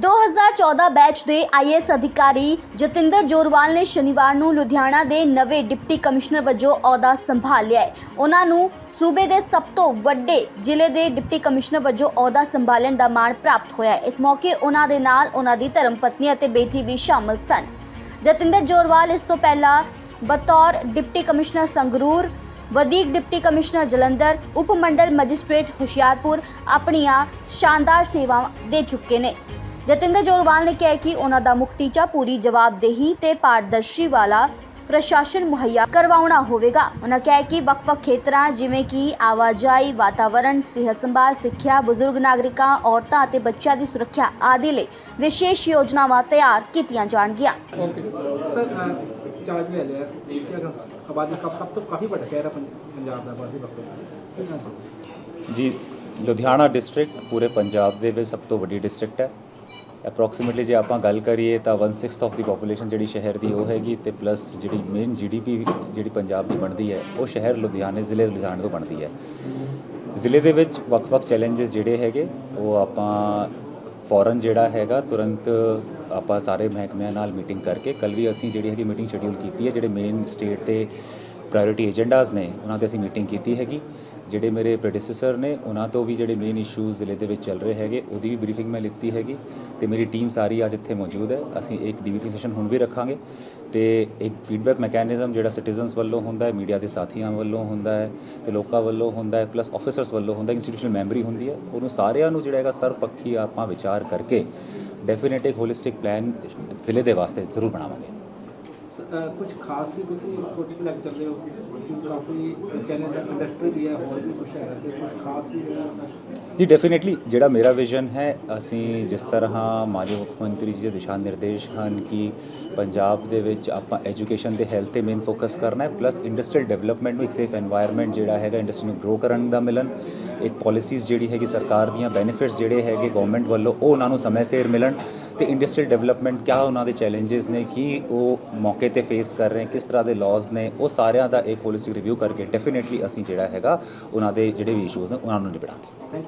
2014 batch ਦੇ is ਅਧਿਕਾਰੀ ਜਤਿੰਦਰ ਜੋਰਵਾਲ ਨੇ ਸ਼ਨੀਵਾਰ ਨੂੰ ਲੁਧਿਆਣਾ ਦੇ ਨਵੇਂ ਡਿਪਟੀ ਕਮਿਸ਼ਨਰ ਵਜੋਂ ਅਹੁਦਾ ਸੰਭਾਲ ਲਿਆ ਹੈ। ਉਹਨਾਂ ਨੂੰ ਸੂਬੇ ਦੇ ਸਭ ਤੋਂ ਵੱਡੇ ਜ਼ਿਲ੍ਹੇ ਦੇ ਡਿਪਟੀ ਕਮਿਸ਼ਨਰ ਵਜੋਂ ਅਹੁਦਾ ਸੰਭਾਲਣ ਦਾ ਮਾਣ ਪ੍ਰਾਪਤ ਹੋਇਆ ਹੈ। ਇਸ ਮੌਕੇ ਉਹਨਾਂ ਦੇ ਨਾਲ ਉਹਨਾਂ ਦੀ ਧਰਮ ਪਤਨੀ ਅਤੇ ਬੇਟੀ ਵੀ ਸ਼ਾਮਲ ਸਨ। ਜਤਿੰਦਰ ਜੋਰਵਾਲ ਇਸ ਤੋਂ ਪਹਿਲਾਂ ਬਤੌਰ ਡਿਪਟੀ ਕਮਿਸ਼ਨਰ ਸੰਗਰੂਰ, ਵਧੀਕ ਡਿਪਟੀ ਕਮਿਸ਼ਨਰ ਜਲੰਧਰ, ਉਪ ਮੰਡਲ ਮੈਜਿਸਟ੍ਰੇਟ ਹੁਸ਼ਿਆਰਪੁਰ ਆਪਣੀਆਂ ਸ਼ਾਨਦਾਰ ਸੇਵਾਵਾਂ ਦੇ ਚੁੱਕੇ ਨੇ। ਜਤਿੰਦਰ ਜੋਰਵਾਲ ਨੇ ਕਿਹਾ ਕਿ ਉਹਨਾਂ ਦਾ ਮੁੱਖ ਟੀਚਾ ਪੂਰੀ ਜਵਾਬਦੇਹੀ ਤੇ ਪਾਰਦਰਸ਼ੀ ਵਾਲਾ ਪ੍ਰਸ਼ਾਸਨ ਮੁਹੱਈਆ ਕਰਵਾਉਣਾ ਹੋਵੇਗਾ। ਉਹਨਾਂ ਕਹਿ ਕਿ ਵੱਖ-ਵੱਖ ਖੇਤਰਾਂ ਜਿਵੇਂ ਕਿ ਆਵਾਜਾਈ ਵਾਤਾਵਰਣ ਸਿਹਤ ਸੰਭਾਲ ਸਿੱਖਿਆ ਬਜ਼ੁਰਗ ਨਾਗਰਿਕਾਂ ਔਰਤਾਂ ਅਤੇ ਬੱਚਿਆਂ ਦੀ ਸੁਰੱਖਿਆ ਆਦਿ ਲਈ ਵਿਸ਼ੇਸ਼ ਯੋਜਨਾਵਾਂ ਤਿਆਰ ਕੀਤੀਆਂ ਜਾਣਗੀਆਂ। ਜੀ ਲੁਧਿਆਣਾ ਡਿਸਟ੍ਰਿਕਟ ਪੂਰੇ ਪੰਜਾਬ ਦੇ ਵਿੱਚ ਸਭ ਤੋਂ ਵੱਡੀ ਡਿਸਟ੍ਰਿਕਟ ਹੈ। ਅਪਰੋਕਸੀਮੇਟਲੀ ਜੇ ਆਪਾਂ ਗੱਲ ਕਰੀਏ ਤਾਂ 1/6 ਆਫ ਦੀ ਪੋਪੂਲੇਸ਼ਨ ਜਿਹੜੀ ਸ਼ਹਿਰ ਦੀ ਉਹ ਹੈਗੀ ਤੇ ਪਲੱਸ ਜਿਹੜੀ ਮੇਨ ਜੀਡੀਪੀ ਜਿਹੜੀ ਪੰਜਾਬ ਦੀ ਬਣਦੀ ਹੈ, ਉਹ ਸ਼ਹਿਰ ਲੁਧਿਆਣੇ, ਜ਼ਿਲ੍ਹੇ ਲੁਧਿਆਣੇ ਤੋਂ ਬਣਦੀ ਹੈ। ਜ਼ਿਲ੍ਹੇ ਦੇ ਵਿੱਚ ਵੱਖ-ਵੱਖ ਚੈਲੰਜਸ ਜਿਹੜੇ ਹੈਗੇ, ਉਹ ਆਪਾਂ ਫੌਰਨ ਜਿਹੜਾ ਹੈਗਾ, ਤੁਰੰਤ ਆਪਾਂ ਸਾਰੇ ਮਹਿਕਮਿਆਂ ਨਾਲ ਮੀਟਿੰਗ ਕਰਕੇ ਕੱਲ ਵੀ ਅਸੀਂ ਜਿਹੜੀ ਹੈਗੀ ਮੀਟਿੰਗ ਸ਼ਡਿਊਲ ਕੀਤੀ ਹੈ, ਜਿਹੜੇ ਮੇਨ ਸਟੇਟ ਦੇ ਪ੍ਰਾਇੋਰਟੀ ਏਜੰਡਾਜ਼ ਨੇ, ਉਹਨਾਂ ਤੇ ਅਸੀਂ ਮੀਟਿੰਗ ਕੀਤੀ ਹੈਗੀ। ਜਿਹੜੇ ਮੇਰੇ ਪ੍ਰੈਡੀਸੈਸਰ ਨੇ, ਉਹਨਾਂ ਤੋਂ ਵੀ ਜਿਹੜੇ ਮੇਨ ਇਸ਼ੂਜ਼ ਜ਼ਿਲ੍ਹੇ ਦੇ ਵਿੱਚ ਚੱਲ ਰਹੇ ਹੈਗੇ, ਉਹਦੀ ਵੀ ਬਰੀਫਿੰਗ ਮੈਂ ਲਿੱਤੀ ਹੈਗੀ ਤੇ ਮੇਰੀ ਟੀਮ ਸਾਰੀ ਅੱਜ ਇੱਥੇ ਮੌਜੂਦ ਹੈ। ਅਸੀਂ ਇੱਕ ਡੀਵੀਪੀ ਸੈਸ਼ਨ ਹੁਣ ਵੀ ਰੱਖਾਂਗੇ ਤੇ ਇੱਕ ਫੀਡਬੈਕ ਮੈਕੈਨਿਜ਼ਮ ਜਿਹੜਾ ਸਿਟੀਜ਼ਨਸ ਵੱਲੋਂ ਹੁੰਦਾ ਹੈ ਮੀਡੀਆ ਦੇ ਸਾਥੀਆਂ ਵੱਲੋਂ ਹੁੰਦਾ ਹੈ ਤੇ ਲੋਕਾਂ ਵੱਲੋਂ ਹੁੰਦਾ ਹੈ ਪਲੱਸ ਆਫੀਸਰਸ ਵੱਲੋਂ ਹੁੰਦਾ ਹੈ ਇੰਸਟੀਟਿਊਸ਼ਨਲ ਮੈਂਬਰੀ ਹੁੰਦੀ ਹੈ। ਉਹਨੂੰ ਸਾਰਿਆਂ ਨੂੰ ਜਿਹੜਾ ਹੈਗਾ ਸਰਪੱਖੀ ਆਪਾਂ ਵਿਚਾਰ ਕਰਕੇ ਡੈਫੀਨਿਟ ਇੱਕ ਹੋਲਿਸਟਿਕ ਪਲਾਨ ਜ਼ਿਲ੍ਹੇ ਦੇ ਵਾਸਤੇ ਜ਼ਰੂਰ ਬਣਾਵਾਂਗੇ। ਕੁਝ ਖਾਸ ਵੀ ਤੁਸੀਂ ਸੋਚ ਕੇ ਲੱਗ ਚੱਲੇ ਹੋ? ਕਾਫੀ ਚੈਲੰਜ ਇੰਡਸਟਰੀ ਵੀ ਹੈ, ਹੋਰ ਵੀ ਕੁਝ ਹੈ ਤੇ ਕੁਝ ਖਾਸ ਵੀ ਜਿਹੜਾ ਜੀ ਡੈਫੀਨਿਟਲੀ ਜਿਹੜਾ ਮੇਰਾ ਵਿਜ਼ਨ ਹੈ, ਅਸੀਂ ਜਿਸ ਤਰ੍ਹਾਂ ਮਾਨਯੋਗ ਮੁੱਖ ਮੰਤਰੀ ਜੀ ਦੇ ਦਿਸ਼ਾ ਨਿਰਦੇਸ਼ ਹਨ ਕਿ ਪੰਜਾਬ ਦੇ ਵਿੱਚ ਆਪਾਂ ਐਜੂਕੇਸ਼ਨ ਤੇ ਹੈਲਥ ਤੇ ਮੇਨ ਫੋਕਸ ਕਰਨਾ ਹੈ ਪਲੱਸ ਇੰਡਸਟਰੀਅਲ ਡਿਵੈਲਪਮੈਂਟ ਨੂੰ ਇੱਕ ਸੇਫ এনवायरमेंट ਜਿਹੜਾ ਹੈਗਾ ਇੰਡਸਟਰੀ ਨੂੰ ਗਰੋ ਕਰਨ ਦਾ ਮਿਲਣ, ਇੱਕ ਪਾਲਿਸੀਜ਼ ਜਿਹੜੀ ਹੈਗੀ ਸਰਕਾਰ ਦੀਆਂ ਬੈਨੀਫਿਟਸ ਜਿਹੜੇ ਹੈਗੇ ਗਵਰਨਮੈਂਟ ਵੱਲੋਂ, ਉਹ ਉਹਨਾਂ ਨੂੰ ਸਮੇਂ ਸਿਰ ਮਿਲਣ ਤੇ ਇੰਡਸਟਰੀਅਲ ਡਿਵੈਲਪਮੈਂਟ ਕਿਆ ਉਹਨਾਂ ਦੇ ਚੈਲੰਜਸ ਨੇ, ਕੀ ਉਹ ਮੌਕੇ ਤੇ ਫੇਸ ਕਰ ਰਹੇ, ਕਿਸ ਤਰ੍ਹਾਂ ਦੇ ਲਾਜ਼ ਨੇ, ਉਹ ਸਾਰਿਆਂ ਦਾ ਇੱਕ ਹੋਲਿਸਟਿਕ ਰਿਵਿਊ ਕਰਕੇ ਡੈਫੀਨਿਟਲੀ ਅਸੀਂ ਜਿਹੜਾ ਹੈਗਾ, ਉਹਨਾਂ ਦੇ ਜਿਹੜੇ ਵੀ ਇਸ਼ੂਜ਼ ਨੇ, ਉਹਨਾਂ ਨੂੰ ਨਿਬੜਾਂਗੇ।